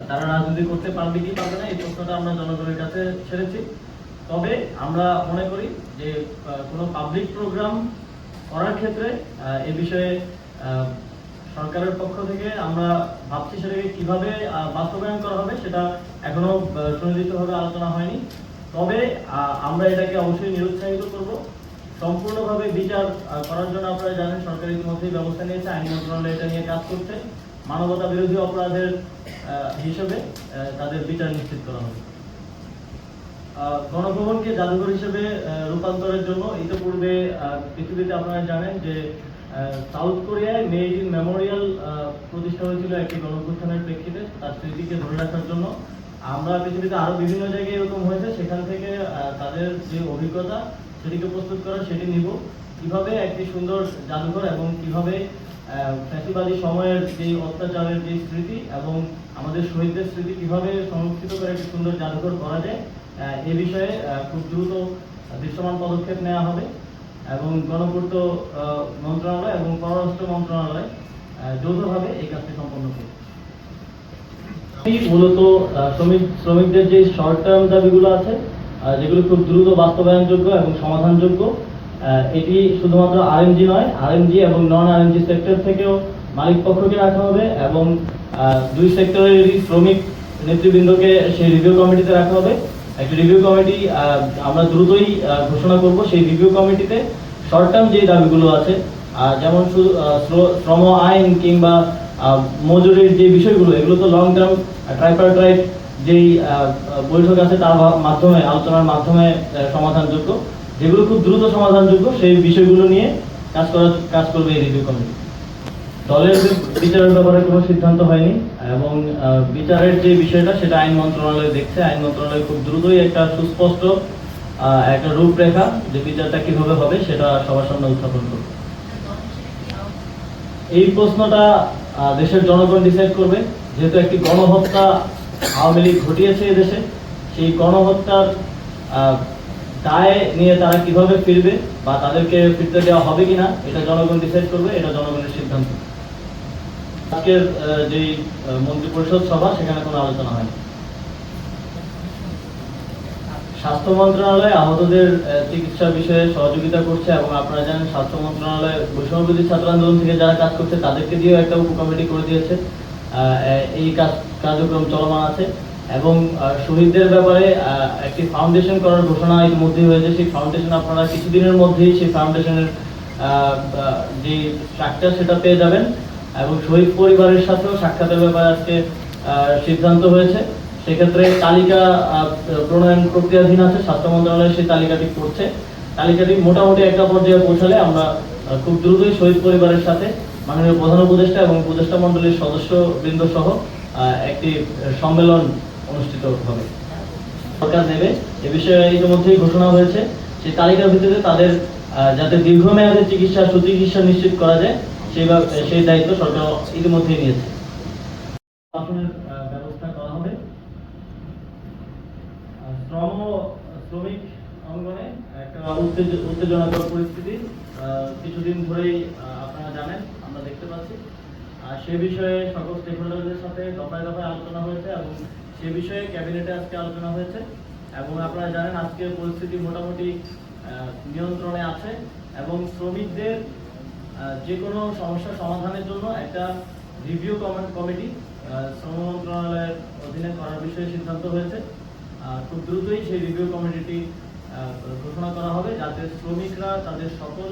তারা রাজনীতি করতে পারবে কি পারবে না এই প্রশ্নটা আমরা জনগণের কাছে ছেড়েছি। তবে আমরা মনে করি যে কোনো পাবলিক প্রোগ্রাম করার ক্ষেত্রে এ বিষয়ে সরকারের পক্ষ থেকে আমরা ভাবছি সেটাকে কীভাবে বাস্তবায়ন করা হবে সেটা এখনও আহ, সুনির্দিষ্টভাবে আলোচনা হয়নি। তবে আমরা এটাকে অবশ্যই নিরুৎসাহিত করব। সম্পূর্ণভাবে বিচার করার জন্য আপনারা জানেন সরকার ইতিমধ্যেই ব্যবস্থা নিয়েছে আইন মন্ত্রণালয় এটা নিয়ে কাজ করছে। মানবতা বিরোধী অপরাধের হিসেবে তাদের বিচার নিশ্চিত করা হবে। গণভবনকে জাদুঘর হিসেবে রূপান্তরের জন্য ইতিপূর্বে পৃথিবীতে আপনারা জানেন যে সাউথ কোরিয়ায় মেড ইন মেমোরিয়াল প্রতিষ্ঠা হয়েছিল একটি গণঅভ্যুত্থানের প্রেক্ষিতে। তার স্মৃতিকে ধরে রাখার জন্য আমরা পৃথিবীতে আরও বিভিন্ন জায়গায় এরকম হয়েছে। সেখান থেকে তাদের যে অভিজ্ঞতা, সেটিকে প্রস্তুত করা, সেটি নিব। কীভাবে একটি সুন্দর জাদুঘর এবং কীভাবে ফ্যাসিবাদী সময়ের যে অত্যাচারের যে স্মৃতি এবং আমাদের শহীদদের স্মৃতি কীভাবে সংরক্ষিত করে একটি সুন্দর জাদুঘর করা যায় এ বিষয়ে খুব দ্রুত দৃশ্যমান পদক্ষেপ নেওয়া হবে। এবং গণপূর্ত মন্ত্রণালয় এবং পররাষ্ট্র মন্ত্রণালয় যৌথভাবে এই কাজটি সম্পন্ন করবে। মূলত শ্রমিক, শ্রমিকদের যে শর্ট টার্ম দাবিগুলো আছে যেগুলো খুব দ্রুত বাস্তবায়নযোগ্য এবং সমাধানযোগ্য এটি শুধুমাত্র আরএমজি নয় আরএমজি এবং নন আরএমজি সেক্টর থেকেও মালিক পক্ষকে রাখা হবে এবং দুই সেক্টরেরই শ্রমিক নেতৃবৃন্দকে সেই রিভিউ কমিটিতে রাখা হবে। একটি রিভিউ কমিটি আমরা দ্রুতই ঘোষণা করব সেই রিভিউ কমিটিতে শর্ট টার্ম যে দাবিগুলো আছে যেমন শ্রম আইন কিংবা মজুরির যে বিষয়গুলো, এগুলো তো লং টার্ম ট্রাইপারট্রাইট যেই বৈঠক আছে তার মাধ্যমে, আলোচনার মাধ্যমে সমাধানযোগ্য। যেগুলো খুব দ্রুত সমাধানযোগ্য, সেই বিষয়গুলো নিয়ে কাজ করার কাজ করবে এই রিভিউ কমিটি। দলের বিচারের ব্যাপারে কোনো সিদ্ধান্ত হয়নি এবং বিচারের যে বিষয়টা, সেটা আইন মন্ত্রণালয় দেখছে। আইন মন্ত্রণালয় খুব দ্রুতই একটা সুস্পষ্ট একটা রূপরেখা যে বিচারটা কীভাবে হবে, সেটা সবার সামনে উত্থাপন করবে। এই প্রশ্নটা দেশের জনগণ ডিসাইড করবে। যেহেতু একটি গণহত্যা আওয়ামী লীগ ঘটিয়েছে এদেশে, সেই গণহত্যার দায় নিয়ে তারা কীভাবে ফিরবে বা তাদেরকে ফিরতে দেওয়া হবে কিনা, এটা জনগণ ডিসাইড করবে, এটা জনগণের সিদ্ধান্ত। আজকের যেই মন্ত্রী পরিষদ সভা, সেখানে কোনো আলোচনা হয়নি। স্বাস্থ্য মন্ত্রণালয় আহতদের চিকিৎসা বিষয়ে সহযোগিতা করছে এবং আপনারা জানেন, স্বাস্থ্য মন্ত্রণালয় বৈষম্যবিরোধী ছাত্র আন্দোলন থেকে যারা কাজ করছে, তাদেরকে দিয়েও একটা উপকমিটি করে দিয়েছে। এই কাজ, কার্যক্রম চলমান আছে। এবং শহীদদের ব্যাপারে একটি ফাউন্ডেশন করার ঘোষণা ইতিমধ্যেই হয়েছে। সেই ফাউন্ডেশন আপনারা কিছুদিনের মধ্যেই সেই ফাউন্ডেশনের যে স্ট্রাকচার সেটা পেয়ে যাবেন। এবং শহীদ পরিবারের সাথেও সাক্ষাতের ব্যাপারে আজকে সিদ্ধান্ত হয়েছে। সেক্ষেত্রে তালিকা প্রণয়ন প্রক্রিয়াধীন আছে। স্বাস্থ্য মন্ত্রণালয় সেই তালিকাটি করছে। তালিকাটি মোটামুটি একটা পর্যায়ে পৌঁছালে আমরা খুব দ্রুতই শহীদ পরিবারের সাথে মাননীয় প্রধান উপদেষ্টা এবং উপদেষ্টা মন্ডলীর সদস্য বৃন্দ সহ একটি সম্মেলন অনুষ্ঠিত হবে। সরকার নেবে এ বিষয়ে ইতিমধ্যেই ঘোষণা হয়েছে সেই তালিকার ভিত্তিতে তাদের যাতে দীর্ঘমেয়াদী চিকিৎসা, সুচিকিৎসা নিশ্চিত করা যায়, সেই সেই দায়িত্ব সরকার ইতিমধ্যেই নিয়েছে। ব্যবস্থা করা হবে। শ্রম, শ্রমিক অঙ্গনে একটা উত্তেজ- উত্তেজনাকর পরিস্থিতি কিছুদিন ধরেই আপনারা জানেন, আমরা দেখতে পাচ্ছি। সে বিষয়ে সকল স্টেকহোল্ডারদের সাথে দফায় দফায় আলোচনা হয়েছে এবং সে বিষয়ে ক্যাবিনেটে আজকে আলোচনা হয়েছে এবং আপনারা জানেন আজকে পরিস্থিতি মোটামুটি নিয়ন্ত্রণে আছে এবং শ্রমিকদের যে কোনো সমস্যা সমাধানের জন্য একটা রিভিউ কমিটি শ্রম মন্ত্রণালয়ের অধীনে করার বিষয়ে সিদ্ধান্ত হয়েছে। খুব দ্রুতই সেই রিভিউ কমিটিটি ঘোষণা করা হবে যাতে শ্রমিকরা তাদের সকল